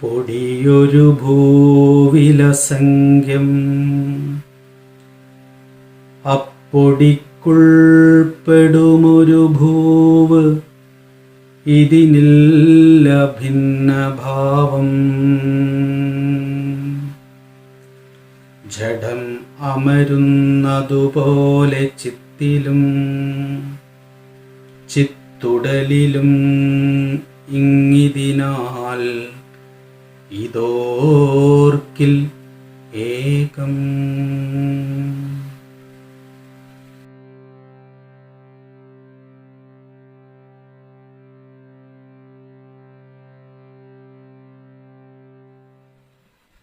പൊടിയൊരു ഭൂവിലസംഖ്യം അപ്പൊടിക്കുൾപ്പെടുമൊരു ഭൂവ് ഇതിനില്ല ഭിന്നഭാവം. ജഡം അമരുന്നതുപോലെ ചിത്തിലും ചിത്തുടലിലും ഇങ്ങിതിനാൽ ഇതോർക്കിൽ ഏകം.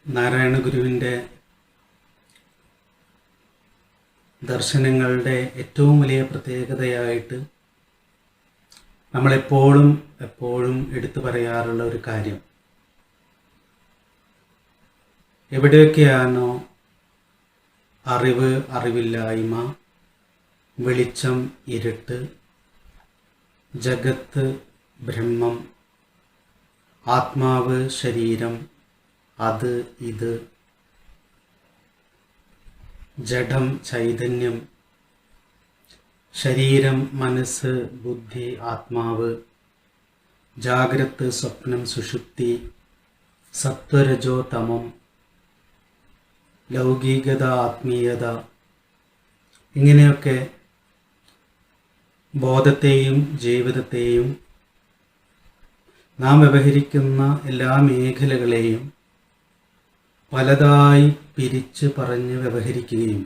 നാരായണ ഗുരുവിന്റെ ദർശനങ്ങളുടെ ഏറ്റവും വലിയ പ്രത്യേകതയായിട്ട് നമ്മളെപ്പോഴും എപ്പോഴും എടുത്തു പറയാറുള്ള ഒരു കാര്യം. എവിടെയൊക്കെയാണോ അറിവ് അറിവില്ലായ്മ വെളിച്ചം ഇരുട്ട് ജഗത്ത് ബ്രഹ്മം ആത്മാവ് ശരീരം അത് ഇത് ജഡം ചൈതന്യം ശരീരം മനസ്സ് ബുദ്ധി ആത്മാവ് ജാഗ്രത് സ്വപ്നം സുഷുപ്തി സത്വരജോ തമം ലൗകികത ആത്മീയത. ഇങ്ങനെയൊക്കെ ബോധത്തെയും ജീവിതത്തെയും നാം വ്യവഹരിക്കുന്ന എല്ലാ മേഖലകളെയും പലതായി പിരിച്ച് പറഞ്ഞ് വ്യവഹരിക്കുകയും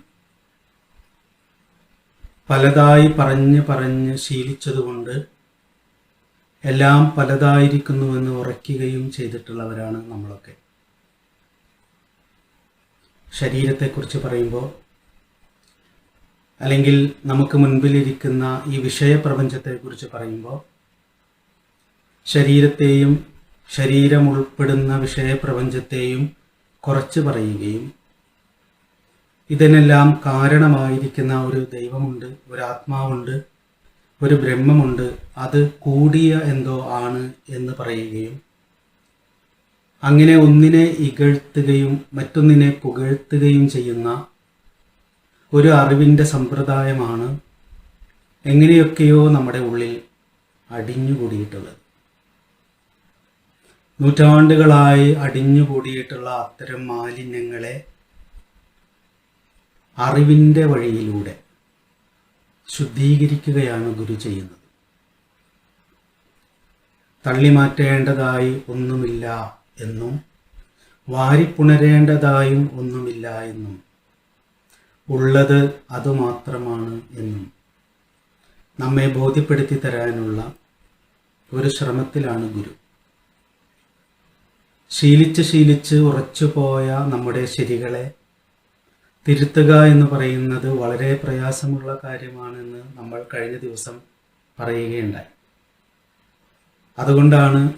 പലതായി പറഞ്ഞ് പറഞ്ഞ് ശീലിച്ചതുകൊണ്ട് എല്ലാം പലതായിരിക്കുന്നുവെന്ന് ഉറയ്ക്കുകയും ചെയ്തിട്ടുള്ളവരാണ് നമ്മളൊക്കെ. ശരീരത്തെക്കുറിച്ച് പറയുമ്പോൾ അല്ലെങ്കിൽ നമുക്ക് മുൻപിലിരിക്കുന്ന ഈ വിഷയപ്രപഞ്ചത്തെക്കുറിച്ച് പറയുമ്പോൾ ശരീരത്തെയും ശരീരം ഉൾപ്പെടുന്ന വിഷയപ്രപഞ്ചത്തെയും കുറച്ച് പറയുകയും ഇതിനെല്ലാം കാരണമായിരിക്കുന്ന ഒരു ദൈവമുണ്ട് ഒരു ആത്മാവുണ്ട് ഒരു ബ്രഹ്മമുണ്ട് അത് കൂടിയ എന്തോ ആണ് എന്ന് പറയുകയും അങ്ങനെ ഒന്നിനെ ഇകഴ്ത്തുകയും മറ്റൊന്നിനെ പുകഴ്ത്തുകയും ചെയ്യുന്ന ഒരു അറിവിന്റെ സമ്പ്രദായമാണ് എങ്ങനെയൊക്കെയോ നമ്മുടെ ഉള്ളിൽ അടിഞ്ഞുകൂടിയിട്ടുള്ളത്. നൂറ്റാണ്ടുകളായി അടിഞ്ഞുകൂടിയിട്ടുള്ള അത്തരം മാലിന്യങ്ങളെ അറിവിന്റെ വഴിയിലൂടെ ശുദ്ധീകരിക്കുകയാണ് ഗുരു ചെയ്യുന്നത്. തള്ളിമാറ്റേണ്ടതായി ഒന്നുമില്ല. എന്നും വാരിപ്പുണരേണ്ടതായും ഒന്നുമില്ല എന്നും. ഉള്ളത് അതുമാത്രമാണ് എന്നും. നമ്മെ ബോധ്യപ്പെടുത്തി തരാനുള്ള ഒരു ശ്രമത്തിലാണ് ഗുരു. ശീലിച്ച് ശീലിച്ച് ഉറച്ചുപോയ നമ്മുടെ ശരികളെ തിരുത്തുക എന്ന് പറയുന്നത് വളരെ പ്രയാസമുള്ള കാര്യമാണെന്ന് നമ്മൾ കഴിഞ്ഞ ദിവസം പറയുകയുണ്ടായി. അതുകൊണ്ടാണ്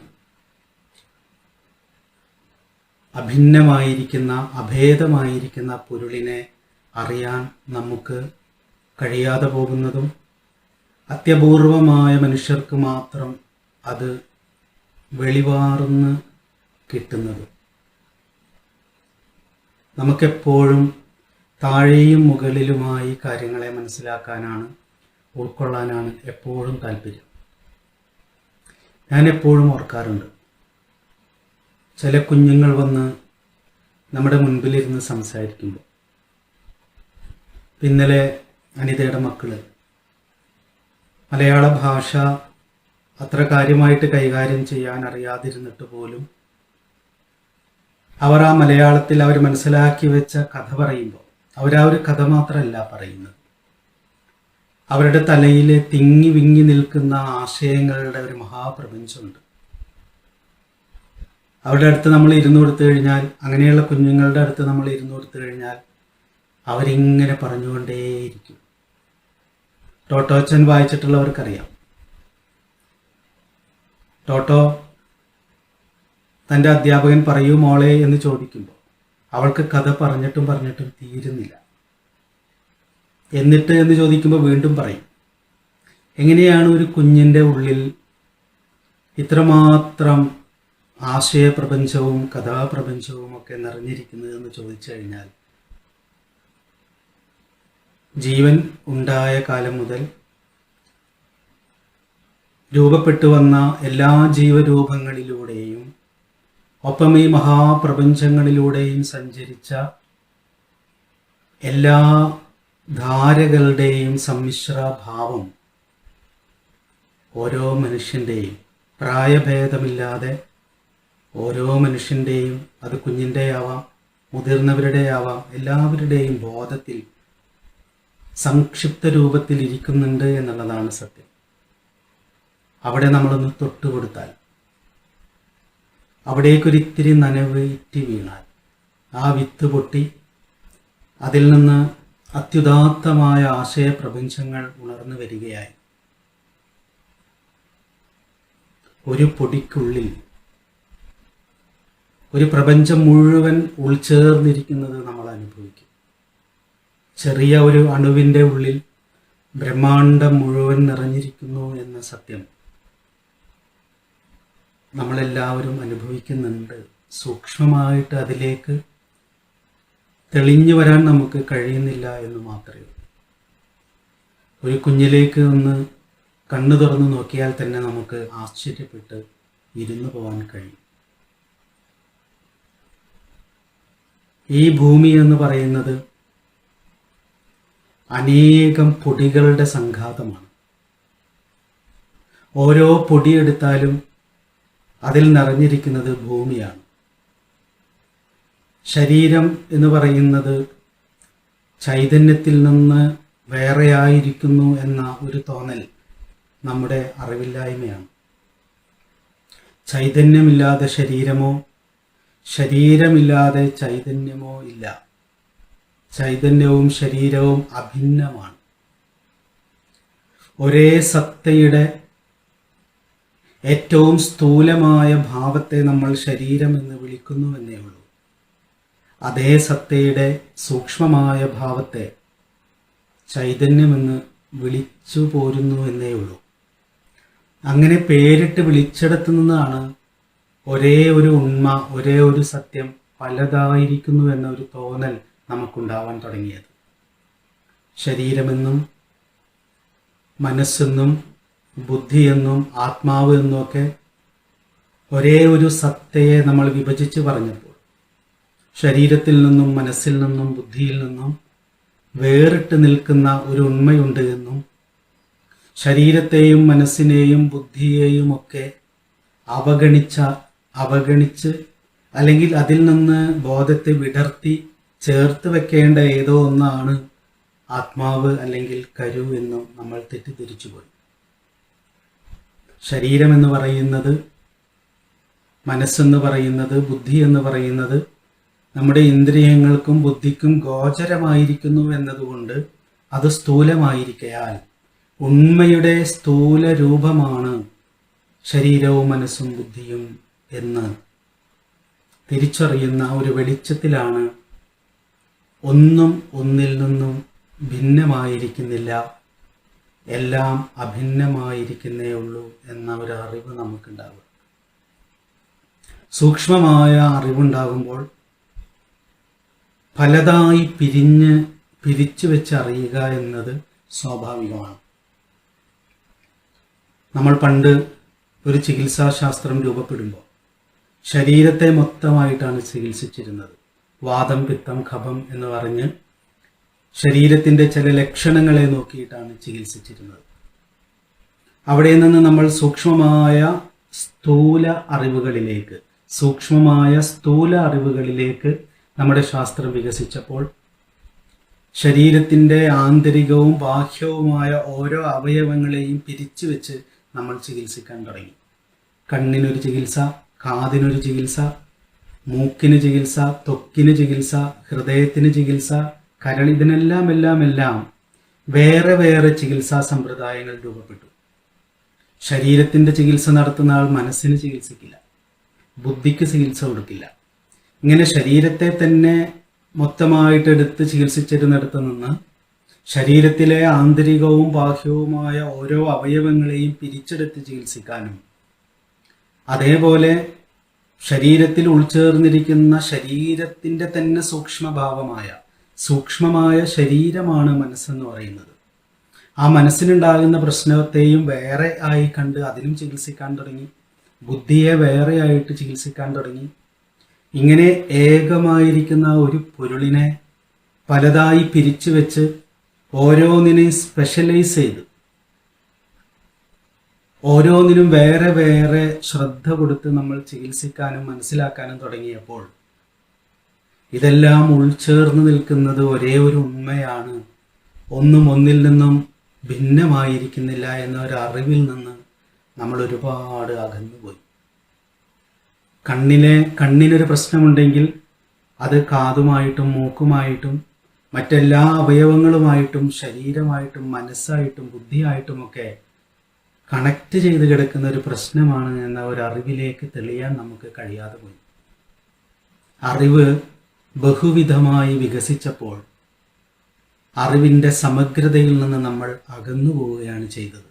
അഭിന്നമായിരിക്കുന്ന അഭേദമായിരിക്കുന്ന പൊരുളിനെ അറിയാൻ നമുക്ക് കഴിയാതെ പോകുന്നതും അത്യപൂർവമായ മനുഷ്യർക്ക് മാത്രം അത് വെളിവാർന്ന് കിട്ടുന്നതും. നമുക്കെപ്പോഴും താഴെയും മുകളിലുമായി കാര്യങ്ങളെ മനസ്സിലാക്കാനാണ് ഉൾക്കൊള്ളാനാണ് എപ്പോഴും താല്പര്യം. ഞാൻ എപ്പോഴും ഓർക്കാറുണ്ട് ചില കുഞ്ഞുങ്ങൾ വന്ന് നമ്മുടെ മുൻപിലിരുന്ന് സംസാരിക്കുമ്പോൾ. ഇന്നലെ അനിതയുടെ മക്കൾ. മലയാള ഭാഷ അത്ര കാര്യമായിട്ട് കൈകാര്യം ചെയ്യാൻ അറിയാതിരുന്നിട്ട് പോലും അവർ ആ മലയാളത്തിൽ അവർ മനസ്സിലാക്കി വെച്ച കഥ പറയുമ്പോൾ അവരാ ഒരു കഥ മാത്രമല്ല പറയുന്നത്. അവരുടെ തലയിൽ തിങ്ങി വിങ്ങി നിൽക്കുന്ന ആശയങ്ങളുടെ ഒരു മഹാപ്രപഞ്ചമുണ്ട്. അവരുടെ അടുത്ത് നമ്മൾ ഇരുന്ന് കൊടുത്തു കഴിഞ്ഞാൽ അങ്ങനെയുള്ള കുഞ്ഞുങ്ങളുടെ അടുത്ത് നമ്മൾ ഇരുന്ന് കൊടുത്തു കഴിഞ്ഞാൽ അവരിങ്ങനെ പറഞ്ഞുകൊണ്ടേയിരിക്കും. ടോട്ടോച്ചൻ വായിച്ചിട്ടുള്ളവർക്കറിയാം. ടോട്ടോ തന്റെ അധ്യാപകൻ പറയൂ മോളെ എന്ന് ചോദിക്കുമ്പോൾ അവൾക്ക് കഥ പറഞ്ഞിട്ടും പറഞ്ഞിട്ടും തീരുന്നില്ല. എന്നിട്ട് എന്ന് ചോദിക്കുമ്പോൾ വീണ്ടും പറയും എങ്ങനെയാണ് ഒരു കുഞ്ഞിന്റെ ഉള്ളിൽ ഇത്രമാത്രം ആശയപ്രപഞ്ചവും കഥാപ്രപഞ്ചവും ഒക്കെ നിറഞ്ഞിരിക്കുന്നത് എന്ന് ചോദിച്ചു കഴിഞ്ഞാൽ ജീവൻ ഉണ്ടായ കാലം മുതൽ രൂപപ്പെട്ടു വന്ന എല്ലാ ജീവരൂപങ്ങളിലൂടെയും ഒപ്പം ഈ മഹാപ്രപഞ്ചങ്ങളിലൂടെയും സഞ്ചരിച്ച എല്ലാ ധാരകളുടെയും സമ്മിശ്ര ഭാവം ഓരോ മനുഷ്യന്റെയും പ്രായഭേദമില്ലാതെ ഓരോ മനുഷ്യന്റെയും അത് കുഞ്ഞിന്റെ ആവാം മുതിർന്നവരുടെ ആവാം എല്ലാവരുടെയും ബോധത്തിൽ സംക്ഷിപ്ത രൂപത്തിൽ ഇരിക്കുന്നുണ്ട് എന്നുള്ളതാണ് സത്യം. അവിടെ നമ്മളൊന്ന് തൊട്ടുകൊടുത്താൽ അവിടേക്കൊരിത്തിരി നനവ് ഇറ്റി വീണാൽ ആ വിത്ത് പൊട്ടി അതിൽ നിന്ന് അത്യുദാത്തമായ ആശയപ്രപഞ്ചങ്ങൾ ഉണർന്നു വരികയായി. ഒരു പൊടിക്കുള്ളിൽ ഒരു പ്രപഞ്ചം മുഴുവൻ ഉൾച്ചേർന്നിരിക്കുന്നത് നമ്മൾ അനുഭവിക്കും. ചെറിയ ഒരു അണുവിന്റെ ഉള്ളിൽ ബ്രഹ്മാണ്ടം മുഴുവൻ നിറഞ്ഞിരിക്കുന്നു എന്ന സത്യം നമ്മളെല്ലാവരും അനുഭവിക്കുന്നുണ്ട്. സൂക്ഷ്മമായിട്ട് അതിലേക്ക് തെളിഞ്ഞു വരാൻ നമുക്ക് കഴിയുന്നില്ല എന്ന് മാത്രമേ ഒരു കുഞ്ഞിലേക്ക് ഒന്ന് കണ്ണു തുറന്ന് നോക്കിയാൽ തന്നെ നമുക്ക് ആശ്ചര്യപ്പെട്ട് ഇരുന്നു പോകാൻ കഴിയും. ഈ ഭൂമി എന്ന് പറയുന്നത് അനേകം പൊടികളുടെ സംഘാതമാണ്. ഓരോ പൊടിയെടുത്താലും അതിൽ നിറഞ്ഞിരിക്കുന്നത് ഭൂമിയാണ്. ശരീരം എന്ന് പറയുന്നത് ചൈതന്യത്തിൽ നിന്ന് വേറെയായിരിക്കുന്നു എന്ന ഒരു തോന്നൽ നമ്മുടെ അറിവില്ലായ്മയാണ്. ചൈതന്യമില്ലാതെ ശരീരമോ ശരീരമില്ലാതെ ചൈതന്യമോ ഇല്ല. ചൈതന്യവും ശരീരവും അഭിന്നമാണ്. ഒരേ സത്തയുടെ ഏറ്റവും സ്ഥൂലമായ ഭാവത്തെ നമ്മൾ ശരീരം എന്ന് വിളിക്കുന്നുവെന്നേ ഉള്ളൂ. അതേ സത്തയുടെ സൂക്ഷ്മമായ ഭാവത്തെ ചൈതന്യമെന്ന് വിളിച്ചു പോരുന്നു എന്നേ ഉള്ളൂ. അങ്ങനെ പേരിട്ട് വിളിച്ചെടുത്തു നിന്നാണ് ഒരേ ഒരു ഉണ്മ ഒരേ ഒരു സത്യം പലതായിരിക്കുന്നു എന്ന ഒരു തോന്നൽ നമുക്കുണ്ടാവാൻ തുടങ്ങിയത്. ശരീരമെന്നും മനസ്സെന്നും ബുദ്ധിയെന്നും ആത്മാവ് എന്നുമൊക്കെ ഒരേ ഒരു സത്തയെ നമ്മൾ വിഭജിച്ച് പറഞ്ഞപ്പോൾ ശരീരത്തിൽ നിന്നും മനസ്സിൽ നിന്നും ബുദ്ധിയിൽ നിന്നും വേറിട്ട് നിൽക്കുന്ന ഒരു ഉണ്മയുണ്ട് എന്നും ശരീരത്തെയും മനസ്സിനെയും ബുദ്ധിയെയും ഒക്കെ അവഗണിച്ച അവഗണിച്ച് അല്ലെങ്കിൽ അതിൽ നിന്ന് ബോധത്തെ വിടർത്തി ചേർത്ത് വെക്കേണ്ട ഏതോ ഒന്നാണ് ആത്മാവ് അല്ലെങ്കിൽ കരു എന്നും നമ്മൾ തെറ്റിദ്ധരിച്ചു പോയി. ശരീരം എന്ന് പറയുന്നത് മനസ്സെന്ന് പറയുന്നത് ബുദ്ധി എന്ന് പറയുന്നത് നമ്മുടെ ഇന്ദ്രിയങ്ങൾക്കും ബുദ്ധിക്കും ഗോചരമായിരിക്കുന്നു എന്നതുകൊണ്ട് അത് സ്ഥൂലമായിരിക്കയാൽ ഉണ്മയുടെ സ്ഥൂല രൂപമാണ് ശരീരവും മനസ്സും ബുദ്ധിയും എന്ന് തിരിച്ചറിയുന്ന ഒരു വെളിച്ചത്തിലാണ് ഒന്നും ഒന്നിൽ നിന്നും ഭിന്നമായിരിക്കുന്നില്ല. എല്ലാം അഭിന്നമായിരിക്കുന്നേ ഉള്ളൂ എന്ന ഒരു അറിവ് നമുക്കുണ്ടാകും. സൂക്ഷ്മമായ അറിവുണ്ടാകുമ്പോൾ പലതായി പിരിഞ്ഞ് പിരിച്ചു വെച്ചറിയുക എന്നത് സ്വാഭാവികമാണ്. നമ്മൾ പണ്ട് ഒരു ചികിത്സാശാസ്ത്രം രൂപപ്പെടുമ്പോൾ ശരീരത്തെ മൊത്തമായിട്ടാണ് ചികിത്സിച്ചിരുന്നത്. വാദം പിത്തം ഖഭം എന്ന് പറഞ്ഞ് ശരീരത്തിന്റെ ചില ലക്ഷണങ്ങളെ നോക്കിയിട്ടാണ് ചികിത്സിച്ചിരുന്നത്. അവിടെ നിന്ന് നമ്മൾ സൂക്ഷ്മമായ സ്ഥൂല അറിവുകളിലേക്ക് സൂക്ഷ്മമായ സ്ഥൂല അറിവുകളിലേക്ക് നമ്മുടെ ശാസ്ത്രം വികസിച്ചപ്പോൾ ശരീരത്തിന്റെ ആന്തരികവും ബാഹ്യവുമായ ഓരോ അവയവങ്ങളെയും പിരിച്ചു വെച്ച് നമ്മൾ ചികിത്സിക്കാൻ തുടങ്ങി. കണ്ണിനൊരു ചികിത്സ കാതിനൊരു ചികിത്സ മൂക്കിന് ചികിത്സ ത്വക്കിന് ചികിത്സ ഹൃദയത്തിന് ചികിത്സ കരൾ ഇതിനെല്ലാം എല്ലാം എല്ലാം വേറെ വേറെ ചികിത്സാ സമ്പ്രദായങ്ങൾ രൂപപ്പെട്ടു. ശരീരത്തിന്റെ ചികിത്സ നടത്തുന്ന ആൾ മനസ്സിന് ചികിത്സിക്കില്ല. ബുദ്ധിക്ക് ചികിത്സ കൊടുക്കില്ല. ഇങ്ങനെ ശരീരത്തെ തന്നെ മൊത്തമായിട്ടെടുത്ത് ചികിത്സിച്ചിരുന്നിടത്ത് നിന്ന് ശരീരത്തിലെ ആന്തരികവും ബാഹ്യവുമായ ഓരോ അവയവങ്ങളെയും പിരിച്ചെടുത്ത് ചികിത്സിക്കാനും അതേപോലെ ശരീരത്തിൽ ഉൾച്ചേർന്നിരിക്കുന്ന ശരീരത്തിന്റെ തന്നെ സൂക്ഷ്മഭാവമായ സൂക്ഷ്മമായ ശരീരമാണ് മനസ്സെന്ന് പറയുന്നത്. ആ മനസ്സിനുണ്ടാകുന്ന പ്രശ്നത്തെയും വേറെ ആയി കണ്ട് അതിനും ചികിത്സിക്കാൻ തുടങ്ങി. ബുദ്ധിയെ വേറെ ആയിട്ട് ചികിത്സിക്കാൻ തുടങ്ങി. ഇങ്ങനെ ഏകമായിരിക്കുന്ന ഒരു പൊരുളിനെ പലതായി പിരിച്ചു വെച്ച് ഓരോന്നിനെയും സ്പെഷ്യലൈസ് ചെയ്ത് ഓരോന്നിനും വേറെ വേറെ ശ്രദ്ധ കൊടുത്ത് നമ്മൾ ചികിത്സിക്കാനും മനസ്സിലാക്കാനും തുടങ്ങിയപ്പോൾ ഇതെല്ലാം ഉൾച്ചേർന്ന് നിൽക്കുന്നത് ഒരേ ഒരു ഉണ്മയാണ്. ഒന്നും ഒന്നിൽ നിന്നും ഭിന്നമായിരിക്കുന്നില്ല എന്ന ഒരു അറിവിൽ നിന്ന് നമ്മൾ ഒരുപാട് അകന്നുപോയി. കണ്ണിനെ കണ്ണിനൊരു പ്രശ്നമുണ്ടെങ്കിൽ അത് കാതുമായിട്ടും മൂക്കുമായിട്ടും മറ്റെല്ലാ അവയവങ്ങളുമായിട്ടും ശരീരമായിട്ടും മനസ്സായിട്ടും ബുദ്ധിയായിട്ടുമൊക്കെ കണക്ട് ചെയ്ത് കിടക്കുന്ന ഒരു പ്രശ്നമാണ് എന്ന ഒരു അറിവിലേക്ക് തെളിയാൻ നമുക്ക് കഴിയാതെ പോയി. അറിവ് ബഹുവിധമായി വികസിച്ചപ്പോൾ അറിവിന്റെ സമഗ്രതയിൽ നിന്ന് നമ്മൾ അകന്നു പോവുകയാണ് ചെയ്തത്.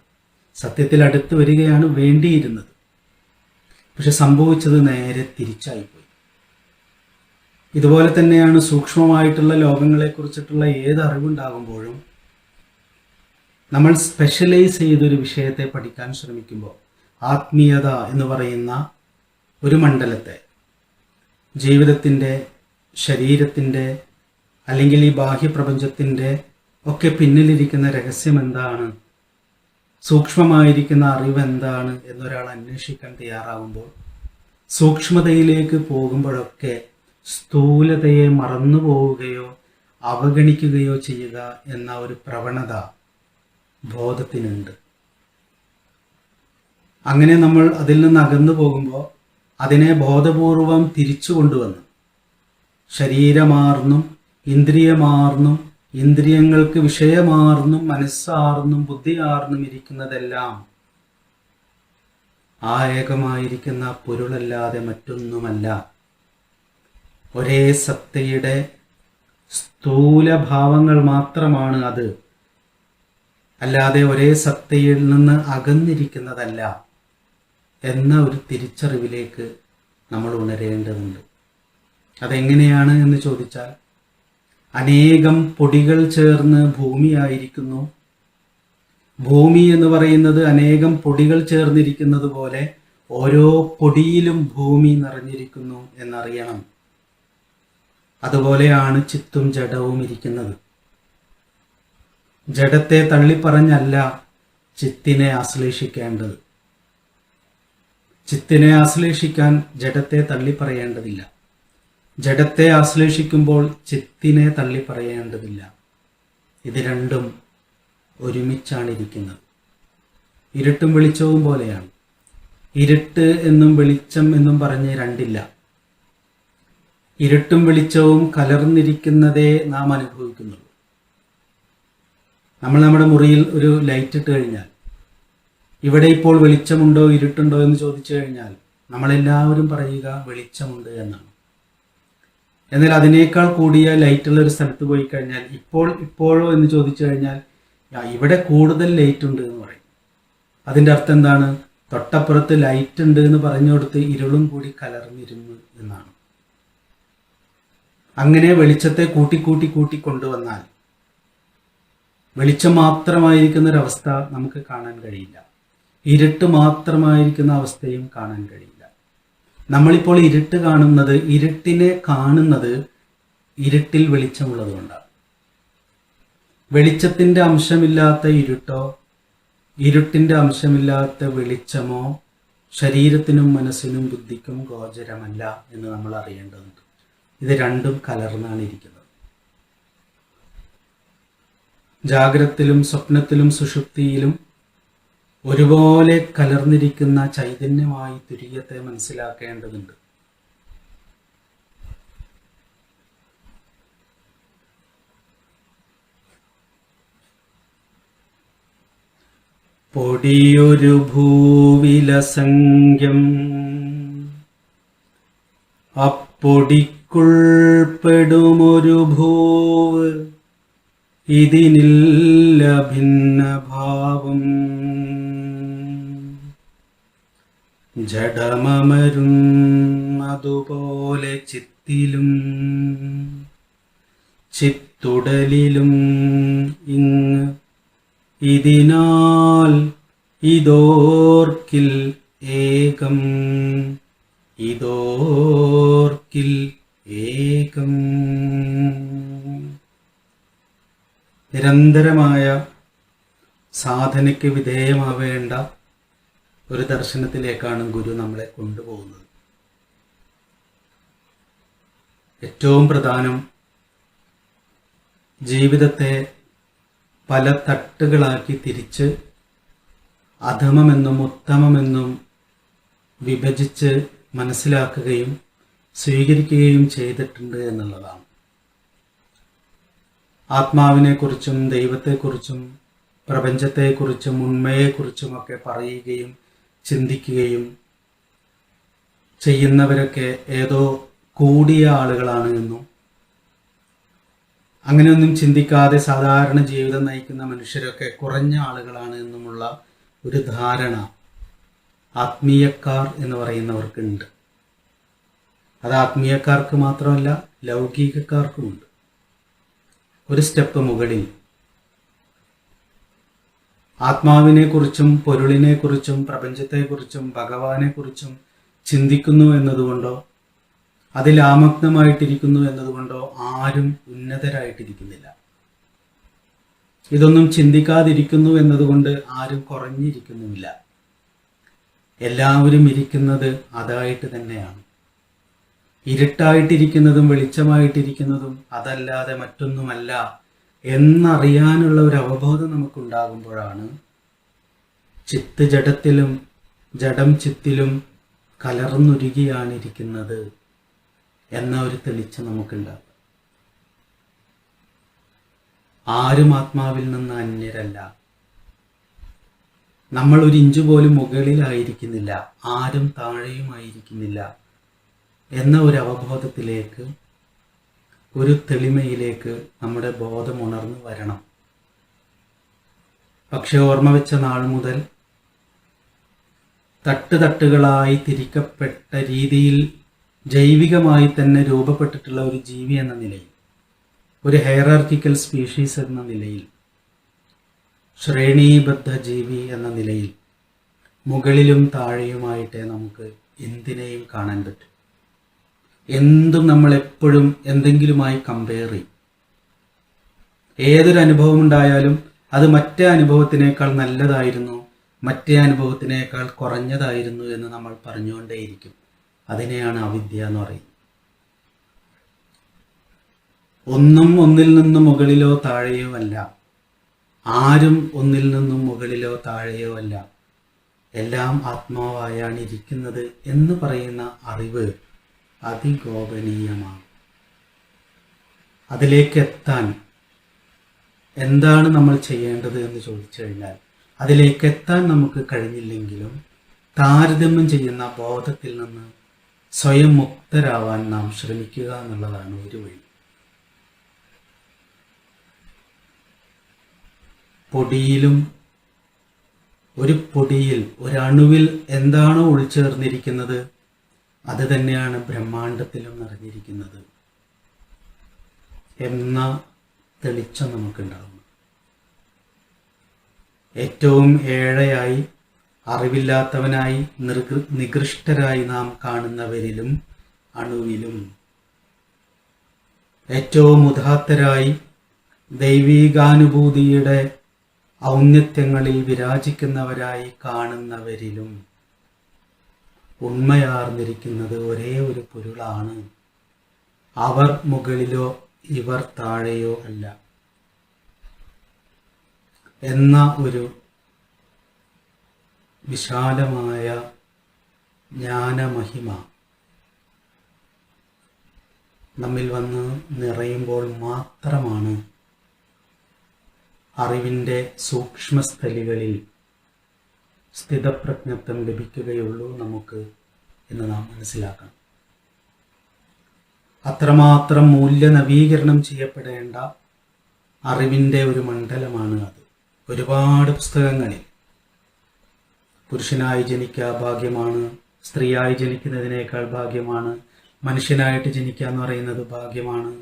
സത്യത്തിൽ അടുത്ത് വരികയാണ് വേണ്ടിയിരുന്നത്. പക്ഷെ സംഭവിച്ചത് നേരെ തിരിച്ചായിപ്പോയി ഇതുപോലെ തന്നെയാണ് സൂക്ഷ്മമായിട്ടുള്ള ലോകങ്ങളെക്കുറിച്ചിട്ടുള്ള ഏത് അറിവുണ്ടാകുമ്പോഴും നമ്മൾ സ്പെഷ്യലൈസ് ചെയ്തൊരു വിഷയത്തെ പഠിക്കാൻ ശ്രമിക്കുമ്പോൾ ആത്മീയത എന്ന് പറയുന്ന ഒരു മണ്ഡലത്തെ ജീവിതത്തിന്റെ ശരീരത്തിന്റെ അല്ലെങ്കിൽ ഈ ബാഹ്യപ്രപഞ്ചത്തിന്റെ ഒക്കെ പിന്നിലിരിക്കുന്ന രഹസ്യം എന്താണ്? സൂക്ഷ്മമായിരിക്കുന്ന അറിവ് എന്താണ് എന്നൊരാൾ അന്വേഷിക്കാൻ തയ്യാറാകുമ്പോൾ സൂക്ഷ്മതയിലേക്ക് പോകുമ്പോഴൊക്കെ സ്ഥൂലതയെ മറന്നു പോവുകയോ അവഗണിക്കുകയോ ചെയ്യുക എന്ന ഒരു പ്രവണത ബോധത്തിനുണ്ട്. അങ്ങനെ നമ്മൾ അതിൽ നിന്ന് അകന്നു പോകുമ്പോൾ അതിനെ ബോധപൂർവം തിരിച്ചു കൊണ്ടുവന്ന്. ശരീരമാർന്നും ഇന്ദ്രിയമാർന്നും ഇന്ദ്രിയങ്ങൾക്ക് വിഷയമാർന്നും മനസ്സാർന്നും ബുദ്ധിയാർന്നും ഇരിക്കുന്നതെല്ലാം ആ ഏകമായിരിക്കുന്ന പൊരുളല്ലാതെ മറ്റൊന്നുമല്ല. ഒരേ സത്തയുടെ സ്ഥൂലഭാവങ്ങൾ മാത്രമാണ് അത്. അല്ലാതെ ഒരേ സത്തയിൽ നിന്ന് അകന്നിരിക്കുന്നതല്ല എന്ന ഒരു തിരിച്ചറിവിലേക്ക് നമ്മൾ ഉണരേണ്ടതുണ്ട്. അതെങ്ങനെയാണ് എന്ന് ചോദിച്ചാൽ അനേകം പൊടികൾ ചേർന്ന് ഭൂമിയായിരിക്കുന്നു. ഭൂമി എന്ന് പറയുന്നത് അനേകം പൊടികൾ ചേർന്നിരിക്കുന്നത് പോലെ ഓരോ പൊടിയിലും ഭൂമി നിറഞ്ഞിരിക്കുന്നു എന്നറിയണം. അതുപോലെയാണ് ചിത്തും ജഡവും ഇരിക്കുന്നത്. ജഡത്തെ തള്ളിപ്പറഞ്ഞല്ല ചിത്തിനെ ആശ്ലേഷിക്കേണ്ടത്. ചിത്തിനെ ആശ്ലേഷിക്കാൻ ജഡത്തെ തള്ളിപ്പറയേണ്ടതില്ല. ജഡത്തെ ആശ്ലേഷിക്കുമ്പോൾ ചിത്തിനെ തള്ളിപ്പറയേണ്ടതില്ല. ഇത് രണ്ടും ഒരുമിച്ചാണിരിക്കുന്നത്. ഇരുട്ടും വെളിച്ചവും പോലെയാണ്. ഇരുട്ട് എന്നും വെളിച്ചം എന്നും പറഞ്ഞ് രണ്ടില്ല. ഇരുട്ടും വെളിച്ചവും കലർന്നിരിക്കുന്നതേ നാം അനുഭവിക്കുന്നുള്ളൂ. നമ്മൾ നമ്മുടെ മുറിയിൽ ഒരു ലൈറ്റ് ഇട്ട് കഴിഞ്ഞാൽ ഇവിടെ ഇപ്പോൾ വെളിച്ചമുണ്ടോ ഇരുട്ടുണ്ടോ എന്ന് ചോദിച്ചു കഴിഞ്ഞാൽ നമ്മളെല്ലാവരും പറയുക വെളിച്ചമുണ്ട് എന്നാണ്. എന്നാൽ അതിനേക്കാൾ കൂടിയ ലൈറ്റുള്ള ഒരു സ്ഥലത്ത് പോയി കഴിഞ്ഞാൽ ഇപ്പോൾ ഇപ്പോഴോ എന്ന് ചോദിച്ചു കഴിഞ്ഞാൽ "യാ, ഇവിടെ കൂടുതൽ ലൈറ്റ് ഉണ്ട് എന്ന് പറയും. അതിന്റെ അർത്ഥം എന്താണ്? തൊട്ടപ്പുറത്ത് ലൈറ്റ് ഉണ്ട് എന്ന് പറഞ്ഞു കൊടുത്ത് ഇരുളും കൂടി കലർന്നിരുന്നു എന്നാണ്. അങ്ങനെ വെളിച്ചത്തെ കൂട്ടി കൂട്ടി കൂട്ടി കൊണ്ടുവന്നാൽ വെളിച്ചം മാത്രമായിരിക്കുന്ന ഒരവസ്ഥ നമുക്ക് കാണാൻ കഴിയില്ല. ഇരുട്ട് മാത്രമായിരിക്കുന്ന അവസ്ഥയും കാണാൻ കഴിയില്ല. നമ്മളിപ്പോൾ ഇരുട്ട് കാണുന്നത് ഇരുട്ടിനെ കാണുന്നത് ഇരുട്ടിൽ വെളിച്ചമുള്ളതുകൊണ്ടാണ് കൊണ്ടാണ്. വെളിച്ചത്തിന്റെ അംശമില്ലാത്ത ഇരുട്ടോ ഇരുട്ടിന്റെ അംശമില്ലാത്ത വെളിച്ചമോ ശരീരത്തിനും മനസ്സിനും ബുദ്ധിക്കും ഗോചരമല്ല എന്ന് നമ്മൾ അറിയേണ്ടതുണ്ട്. ഇത് രണ്ടും കലർന്നാണ് ഇരിക്കുന്നത്. ജാഗ്രത്തിലും സ്വപ്നത്തിലും സുഷുപ്തിയിലും ഒരുപോലെ കലർന്നിരിക്കുന്ന ചൈതന്യമായി തുര്യത്തെ മനസ്സിലാക്കേണ്ടതുണ്ട്. പൊടിയൊരു ഭൂവിലസംഖ്യം അപ്പൊടിക്കുൾപ്പെടുമൊരു ഭൂവ് ഇതിനില്ല ഭിന്നഭാവം. ജഡമമരും അതുപോലെ ചിത്തിലും ചിത്തുടലിലും ഇങ് ഇതിനാൽ ഇതോർക്കിൽ ഏകം ഇതോർക്കിൽ ഏകം. നിരന്തരമായ സാധനയ്ക്ക് വിധേയമാവേണ്ട ഒരു ദർശനത്തിലേക്കാണ് ഗുരു നമ്മളെ കൊണ്ടുപോകുന്നത്. ഏറ്റവും പ്രധാനം ജീവിതത്തെ പല തട്ടുകളാക്കി തിരിച്ച് അധമമെന്നും ഉത്തമമെന്നും വിഭജിച്ച് മനസ്സിലാക്കുകയും സ്വീകരിക്കുകയും ചെയ്തിട്ടുണ്ട് എന്നുള്ളതാണ്. ആത്മാവിനെക്കുറിച്ചും ദൈവത്തെക്കുറിച്ചും പ്രപഞ്ചത്തെക്കുറിച്ചും ഉണ്മയെക്കുറിച്ചും ഒക്കെ പറയുകയും ചിന്തിക്കുകയും ചെയ്യുന്നവരൊക്കെ ഏതോ കൂടിയ ആളുകളാണ് എന്നും. അങ്ങനെയൊന്നും ചിന്തിക്കാതെ സാധാരണ ജീവിതം നയിക്കുന്ന മനുഷ്യരൊക്കെ കുറഞ്ഞ ആളുകളാണ് എന്നുമുള്ള ഒരു ധാരണ ആത്മീയക്കാർ എന്ന് പറയുന്നവർക്കുണ്ട്. അത് ആത്മീയക്കാർക്ക് മാത്രമല്ല ലൗകികക്കാർക്കുമുണ്ട്. ഒരു സ്റ്റെപ്പ് മുകളിൽ. ആത്മാവിനെക്കുറിച്ചും പൊരുളിനെക്കുറിച്ചും പ്രപഞ്ചത്തെക്കുറിച്ചും ഭഗവാനെക്കുറിച്ചും ചിന്തിക്കുന്നു എന്നതുകൊണ്ടോ അതിൽ ആമഗ്നമായിട്ടിരിക്കുന്നു എന്നതുകൊണ്ടോ ആരും ഉന്നതരായിട്ടിരിക്കുന്നില്ല. ഇതൊന്നും ചിന്തിക്കാതിരിക്കുന്നു എന്നതുകൊണ്ട് ആരും കുറഞ്ഞിരിക്കുന്നുമില്ല. എല്ലാവരും ഇരിക്കുന്നത് അതായിട്ട് തന്നെയാണ്. ഇരുട്ടായിട്ടിരിക്കുന്നതും വെളിച്ചമായിട്ടിരിക്കുന്നതും അതല്ലാതെ മറ്റൊന്നുമല്ല എന്നറിയാനുള്ള ഒരു അവബോധം നമുക്കുണ്ടാകുമ്പോഴാണ് ചിത്ത് ജഡത്തിലും ജഡം ചിത്തിലും കലർന്നൊരുകിയാണ് ഇരിക്കുന്നത് എന്ന ഒരു തെളിച്ച നമുക്കുണ്ടാകും. ആരും ആത്മാവിൽ നിന്ന് അന്യരല്ല. നമ്മൾ ഒരു ഇഞ്ച് പോലും മുകളിലായിരിക്കുന്നില്ല. ആരും താഴെയുമായിരിക്കുന്നില്ല. എന്ന ഒരു അവബോധത്തിലേക്ക് ഒരു തെളിമയിലേക്ക് നമ്മുടെ ബോധം ഉണർന്നു വരണം. പക്ഷെ ഓർമ്മ വെച്ച നാൾ മുതൽ തട്ടുതട്ടുകളായി തിരിക്കപ്പെട്ട രീതിയിൽ ജൈവികമായി തന്നെ രൂപപ്പെട്ടിട്ടുള്ള ഒരു ജീവി എന്ന നിലയിൽ ഒരു ഹെയറാർക്കിക്കൽ സ്പീഷീസ് എന്ന നിലയിൽ ശ്രേണീബദ്ധ ജീവി എന്ന നിലയിൽ മുകളിലും താഴെയുമായിട്ടേ നമുക്ക് എന്തിനേയും കാണാൻ പറ്റും. എന്തും നമ്മൾ എപ്പോഴും എന്തെങ്കിലുമായി കമ്പയർ ചെയ്യും. ഏതൊരു അനുഭവം ഉണ്ടായാലും അത് മറ്റേ അനുഭവത്തിനേക്കാൾ നല്ലതായിരുന്നു മറ്റേ അനുഭവത്തിനേക്കാൾ കുറഞ്ഞതായിരുന്നു എന്ന് നമ്മൾ പറഞ്ഞുകൊണ്ടേയിരിക്കും. അതിനെയാണ് അവിദ്യ എന്ന് പറയുന്നത്. ഒന്നും ഒന്നിൽ നിന്നും മുകളിലോ താഴെയോ അല്ല. ആരും ഒന്നിൽ നിന്നും മുകളിലോ താഴെയോ അല്ല. എല്ലാം ആത്മാവായാണ് ഇരിക്കുന്നത് എന്ന് പറയുന്ന അറിവ് അതിഗോപനീയമാണ് അതിലേക്ക് എത്താൻ എന്താണ് നമ്മൾ ചെയ്യേണ്ടത് എന്ന് ചോദിച്ചു കഴിഞ്ഞാൽ അതിലേക്ക് എത്താൻ നമുക്ക് കഴിഞ്ഞില്ലെങ്കിലും താരതമ്യം ചെയ്യുന്ന ബോധത്തിൽ നിന്ന് സ്വയം മുക്തരാവാൻ നാം ശ്രമിക്കുക എന്നുള്ളതാണ് ഒരു വഴി. പൊടിയിലും ഒരു പൊടിയിൽ ഒരണുവിൽ എന്താണോ ഉൾച്ചേർന്നിരിക്കുന്നത് അത് തന്നെയാണ് ബ്രഹ്മാണ്ടത്തിലും നിറഞ്ഞിരിക്കുന്നത് എന്ന തെളിച്ചം നമുക്കുണ്ടാകും ഏറ്റവും ഏഴയായി അറിവില്ലാത്തവനായി നികൃഷ്ടരായി നാം കാണുന്നവരിലും അണുവിലും. ഏറ്റവും ഉദാത്തരായി ദൈവീകാനുഭൂതിയുടെ ഔന്നത്യങ്ങളിൽ വിരാജിക്കുന്നവരായി കാണുന്നവരിലും. ഉണ്മയാർന്നിരിക്കുന്നത് ഒരേ ഒരു പൊരുളാണ്. അവർ മുകളിലോ ഇവർ താഴെയോ അല്ല. എന്ന ഒരു വിശാലമായ ജ്ഞാനമഹിമ നമ്മിൽ വന്ന് നിറയുമ്പോൾ മാത്രമാണ് അറിവിന്റെ സൂക്ഷ്മസ്ഥലികളിൽ സ്ഥിതപ്രജ്ഞത്വം ലഭിക്കുകയുള്ളൂ നമുക്ക് എന്ന് നാം മനസ്സിലാക്കണം. അത്രമാത്രം മൂല്യ നവീകരണം ചെയ്യപ്പെടേണ്ട അറിവിന്റെ ഒരു മണ്ഡലമാണ് അത്. ഒരുപാട് പുസ്തകങ്ങളിൽ പുരുഷനായി ജനിക്കുക ഭാഗ്യമാണ് സ്ത്രീയായി ജനിക്കുന്നതിനേക്കാൾ ഭാഗ്യമാണ് മനുഷ്യനായിട്ട് ജനിക്കുക എന്ന് പറയുന്നത് ഭാഗ്യമാണ്.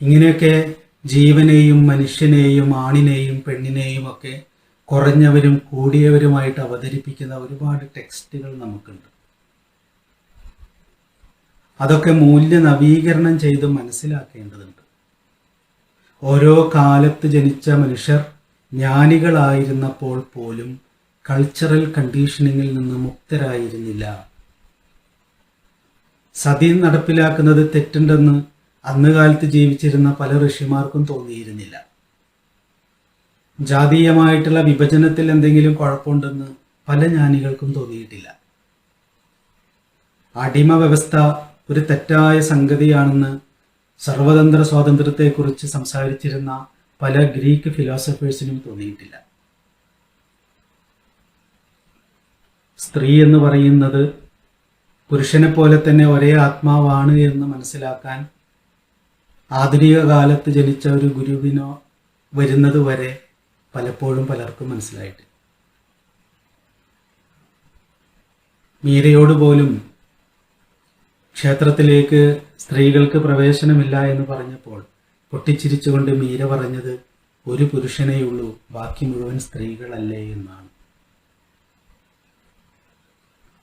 ഇങ്ങനെയൊക്കെ ജീവനെയും മനുഷ്യനെയും ആണിനെയും പെണ്ണിനെയും ഒക്കെ കുറഞ്ഞവരും കൂടിയവരുമായിട്ട് അവതരിപ്പിക്കുന്ന ഒരുപാട് ടെക്സ്റ്റുകൾ നമുക്കുണ്ട്. അതൊക്കെ മൂല്യ നവീകരണം ചെയ്ത് മനസ്സിലാക്കേണ്ടതുണ്ട്. ഓരോ കാലത്ത് ജനിച്ച മനുഷ്യർ ജ്ഞാനികളായിരുന്നപ്പോൾ പോലും കൾച്ചറൽ കണ്ടീഷനിങ്ങിൽ നിന്ന് മുക്തരായിരുന്നില്ല. സതി നടപ്പിലാക്കുന്നത് തെറ്റുണ്ടെന്ന് അന്ന് കാലത്ത് ജീവിച്ചിരുന്ന പല ഋഷിമാർക്കും തോന്നിയിരുന്നില്ല. ജാതീയമായിട്ടുള്ള വിഭജനത്തിൽ എന്തെങ്കിലും കുഴപ്പമുണ്ടെന്ന് പല ജ്ഞാനികൾക്കും തോന്നിയിട്ടില്ല. അടിമ വ്യവസ്ഥ ഒരു തെറ്റായ സംഗതിയാണെന്ന് സർവതന്ത്ര സ്വാതന്ത്ര്യത്തെക്കുറിച്ച് സംസാരിച്ചിരുന്ന പല ഗ്രീക്ക് ഫിലോസഫേഴ്സിനും തോന്നിയിട്ടില്ല. സ്ത്രീ എന്ന് പറയുന്നത് പുരുഷനെ പോലെ തന്നെ ഒരേ ആത്മാവാണ് എന്ന് മനസ്സിലാക്കാൻ ആധുനിക കാലത്ത് ജനിച്ച ഒരു ഗുരുവിനോ വരുന്നത് വരെ പലപ്പോഴും പലർക്കും മനസ്സിലായിട്ട്. മീരയോട് പോലും ക്ഷേത്രത്തിലേക്ക് സ്ത്രീകൾക്ക് പ്രവേശനമില്ല എന്ന് പറഞ്ഞപ്പോൾ പൊട്ടിച്ചിരിച്ചുകൊണ്ട് മീര പറഞ്ഞത് ഒരു പുരുഷനെയുള്ളൂ ബാക്കി മുഴുവൻ സ്ത്രീകളല്ലേ എന്നാണ്.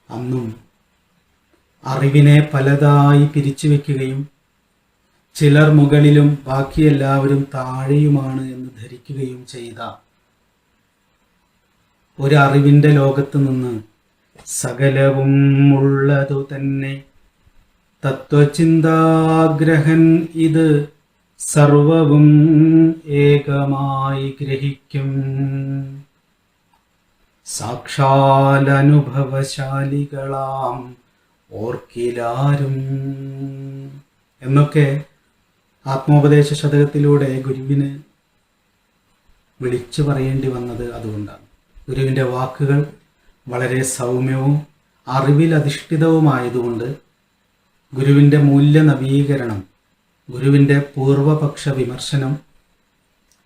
അന്നും അറിവിനെ പലതായി പിരിച്ചു വെക്കുകയും ചിലർ മുകളിലും ബാക്കി എല്ലാവരും താഴെയുമാണ് എന്ന് ധരിക്കുകയും ചെയ്ത ഒരറിവിന്റെ ലോകത്ത് നിന്ന് സകലവും ഉള്ളതു തന്നെ. തത്വചിന്താഗ്രഹൻ ഇത് സർവവും ഏകമായി ഗ്രഹിക്കും. സാക്ഷാലനുഭവശാലികളാം ഓർക്കിലാരും. എന്നൊക്കെ ആത്മോപദേശ ശതകത്തിലൂടെ ഗുരുവിന് വിളിച്ചു പറയേണ്ടി വന്നത് അതുകൊണ്ടാണ്. ഗുരുവിന്റെ വാക്കുകൾ വളരെ സൗമ്യവും അറിവിൽ അധിഷ്ഠിതവുമായതുകൊണ്ട് ഗുരുവിന്റെ മൂല്യ നവീകരണം ഗുരുവിന്റെ പൂർവപക്ഷ വിമർശനം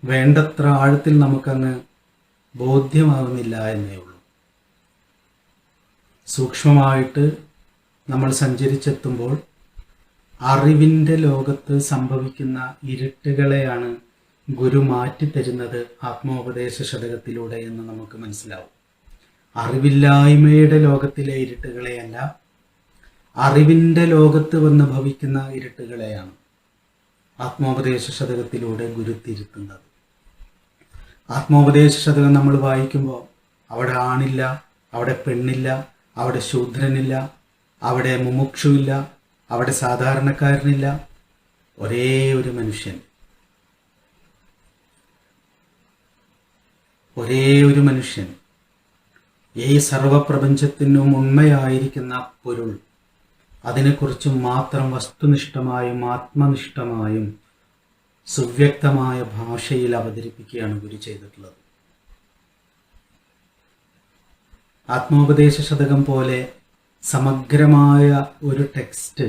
വേണ്ടത്ര ആഴത്തിൽ നമുക്കങ്ങ് ബോധ്യമാകുന്നില്ല എന്നേ ഉള്ളൂ. സൂക്ഷ്മമായിട്ട് നമ്മൾ സഞ്ചരിച്ചെത്തുമ്പോൾ അറിവിന്റെ ലോകത്ത് സംഭവിക്കുന്ന ഇരുട്ടുകളെയാണ് ഗുരു മാറ്റിത്തരുന്നത് ആത്മോപദേശ ശതകത്തിലൂടെ എന്ന് നമുക്ക് മനസ്സിലാവും. അറിവില്ലായ്മയുടെ ലോകത്തിലെ ഇരുട്ടുകളെയല്ല അറിവിന്റെ ലോകത്ത് വന്ന് ഭവിക്കുന്ന ഇരുട്ടുകളെയാണ് ആത്മോപദേശ ശതകത്തിലൂടെ ഗുരു തിരുത്തുന്നത്. ആത്മോപദേശ ശതകം നമ്മൾ വായിക്കുമ്പോൾ അവിടെ ആണില്ല അവിടെ പെണ്ണില്ല അവിടെ ശൂദ്രനില്ല അവിടെ മുമുക്ഷുവില്ല അവിടെ സാധാരണക്കാരനില്ല. ഒരേ ഒരു മനുഷ്യൻ. ഒരേ ഒരു മനുഷ്യൻ. ഈ സർവപ്രപഞ്ചത്തിനും ഉണ്മയായിരിക്കുന്ന പൊരുൾ. അതിനെക്കുറിച്ച് മാത്രം വസ്തുനിഷ്ഠമായും ആത്മനിഷ്ഠമായും സുവ്യക്തമായ ഭാഷയിൽ അവതരിപ്പിക്കുകയാണ് ഗുരു ചെയ്തിട്ടുള്ളത്. ആത്മോപദേശ ശതകം പോലെ സമഗ്രമായ ഒരു ടെക്സ്റ്റ്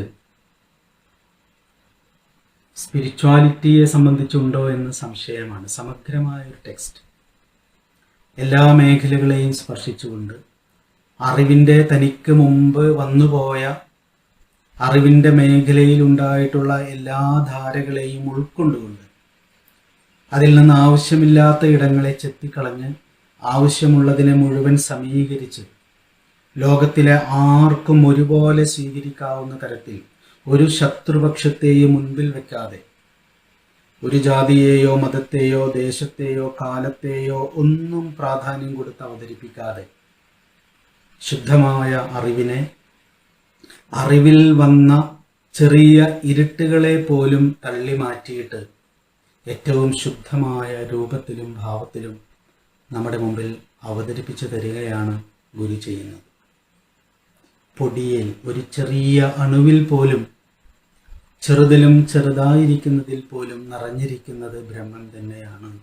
സ്പിരിച്വാലിറ്റിയെ സംബന്ധിച്ചുണ്ടോ എന്ന് സംശയമാണ്. സമഗ്രമായ ഒരു ടെക്സ്റ്റ് എല്ലാ മേഖലകളെയും സ്പർശിച്ചുകൊണ്ട് അറിവിന്റെ തനിക്ക് മുമ്പ് വന്നുപോയ അറിവിന്റെ മേഖലയിൽ ഉണ്ടായിട്ടുള്ള എല്ലാ ധാരകളെയും ഉൾക്കൊണ്ടുകൊണ്ട് അതിൽ നിന്ന് ആവശ്യമില്ലാത്ത ഇടങ്ങളെ ചെത്തിക്കളഞ്ഞ് ആവശ്യമുള്ളതിനെ മുഴുവൻ സമീകരിച്ച് ലോകത്തിലെ ആർക്കും ഒരുപോലെ സ്വീകരിക്കാവുന്ന തരത്തിൽ ഒരു ശത്രുപക്ഷത്തെയും മുൻപിൽ വെക്കാതെ ഒരു ജാതിയെയോ മതത്തെയോ ദേശത്തെയോ കാലത്തെയോ ഒന്നും പ്രാധാന്യം കൊടുത്ത് അവതരിപ്പിക്കാതെ ശുദ്ധമായ അറിവിനെ അറിവിൽ വന്ന ചെറിയ ഇരുട്ടുകളെ പോലും തള്ളി മാറ്റിയിട്ട് ഏറ്റവും ശുദ്ധമായ രൂപത്തിലും ഭാവത്തിലും നമ്മുടെ മുമ്പിൽ അവതരിപ്പിച്ചു തരികയാണ് ഗുരു ചെയ്യുന്നത്. പൊടിയിൽ ഒരു ചെറിയ അണുവിൽ പോലും ചെറുതിലും ചെറുതായിരിക്കുന്നതിൽ പോലും നിറഞ്ഞിരിക്കുന്നത് ബ്രഹ്മം തന്നെയാണ്.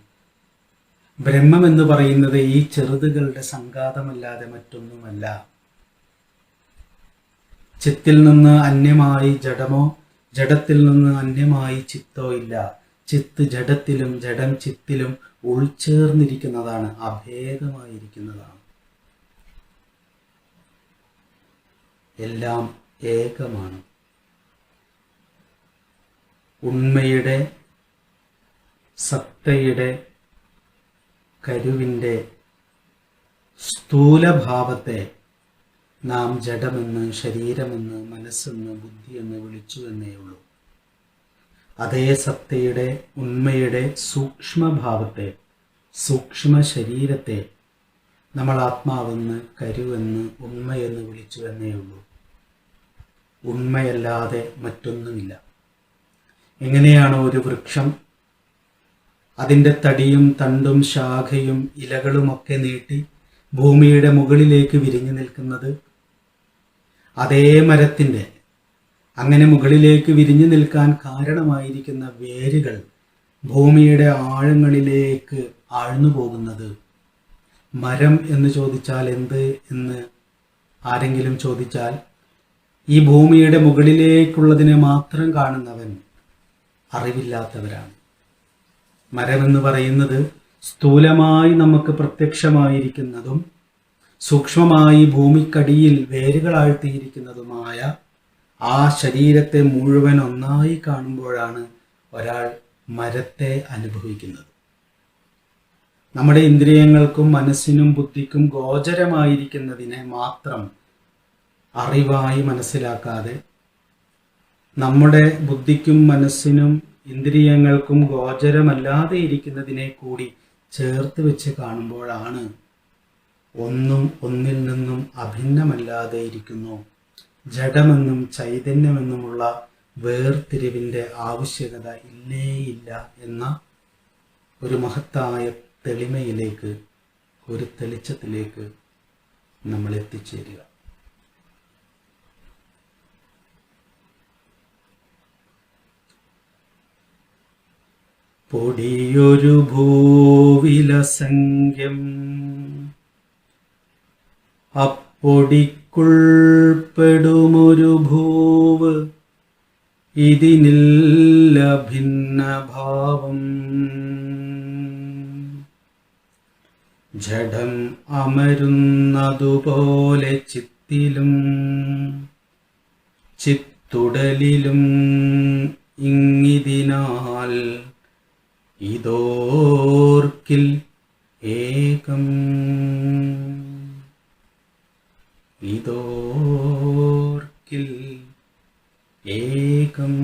ബ്രഹ്മം എന്ന് പറയുന്നത് ഈ ചെറുതുകളുടെ സംഘാതമല്ലാതെ മറ്റൊന്നുമല്ല. ചിത്തിൽ നിന്ന് അന്യമായി ജഡമോ ജഡത്തിൽ നിന്ന് അന്യമായി ചിത്തോ ഇല്ല. ചിത്ത് ജഡത്തിലും ജഡം ചിത്തിലും ഉൾച്ചേർന്നിരിക്കുന്നതാണ് അഭേദമായിരിക്കുന്നതാണ്. എല്ലാം ഏകമാണ്. ഉണ്മയുടെ സത്തയുടെ കരുവിന്റെ സ്ഥൂലഭാവത്തെ നാം ജഡമെന്ന് ശരീരമെന്ന് മനസ്സെന്ന് ബുദ്ധിയെന്ന് വിളിച്ചു തന്നെയുള്ളൂ ഉള്ളൂ. അതേ സത്തയുടെ ഉണ്മയുടെ സൂക്ഷ്മഭാവത്തെ സൂക്ഷ്മ ശരീരത്തെ നമ്മൾ ആത്മാവെന്ന് കരുവെന്ന് ഉണ്മയെന്ന് വിളിച്ചു എന്നേ ഉള്ളൂ. ഉണ്മയല്ലാതെ മറ്റൊന്നുമില്ല. എങ്ങനെയാണോ ഒരു വൃക്ഷം അതിന്റെ തടിയും തണ്ടും ശാഖയും ഇലകളുമൊക്കെ നീട്ടി ഭൂമിയുടെ മുകളിലേക്ക് വിരിഞ്ഞു നിൽക്കുന്നത്. അതേ മരത്തിന്റെ അങ്ങനെ മുകളിലേക്ക് വിരിഞ്ഞു നിൽക്കാൻ കാരണമായിരിക്കുന്ന വേരുകൾ ഭൂമിയുടെ ആഴങ്ങളിലേക്ക് ആഴ്ന്നു പോകുന്നത്. മരം എന്ന് ചോദിച്ചാൽ എന്ത് എന്ന് ആരെങ്കിലും ചോദിച്ചാൽ ഈ ഭൂമിയുടെ മുകളിലേക്കുള്ളതിനെ മാത്രം കാണുന്നവൻ അറിവില്ലാത്തവരാണ്. മരമെന്ന് പറയുന്നത് സ്ഥൂലമായി നമുക്ക് പ്രത്യക്ഷമായിരിക്കുന്നതും സൂക്ഷ്മമായി ഭൂമിക്കടിയിൽ വേരുകളാഴ്ത്തിയിരിക്കുന്നതുമായ ആ ശരീരത്തെ മുഴുവൻ ഒന്നായി കാണുമ്പോഴാണ് ഒരാൾ മരത്തെ അനുഭവിക്കുന്നത്. നമ്മുടെ ഇന്ദ്രിയങ്ങൾക്കും മനസ്സിനും ബുദ്ധിക്കും ഗോചരമായിരിക്കുന്നതിനെ മാത്രം അറിവായി മനസ്സിലാക്കാതെ നമ്മുടെ ബുദ്ധിക്കും മനസ്സിനും ഇന്ദ്രിയങ്ങൾക്കും ഗോചരമല്ലാതെ ഇരിക്കുന്നതിനെ കൂടി ചേർത്ത് വെച്ച് കാണുമ്പോഴാണ് ഒന്നും ഒന്നിൽ നിന്നും അഭിന്നമല്ലാതെ ഇരിക്കുന്നു. ജഡമെന്നും ചൈതന്യമെന്നുമുള്ള വേർതിരിവിന്റെ ആവശ്യകത ഇല്ലേയില്ല എന്ന ഒരു മഹത്തായ തെളിമയിലേക്ക് ഒരു തെളിച്ചത്തിലേക്ക് നമ്മൾ എത്തിച്ചേരുക പൊടിയൊരു ഭൂവിലസംഖ്യം. അപ്പൊടിക്കുൾപ്പെടുമൊരു ഭൂവ് ഇതിനില്ല ഭിന്നഭാവം ജഡം അമരുന്നതുപോലെ ചിത്തിലും ചിത്തുടലിലും ഇങ്ങിതിനാൽ ഇതോർക്കിൽ ഏകം. ഇതോർക്കിൽ ഏകം.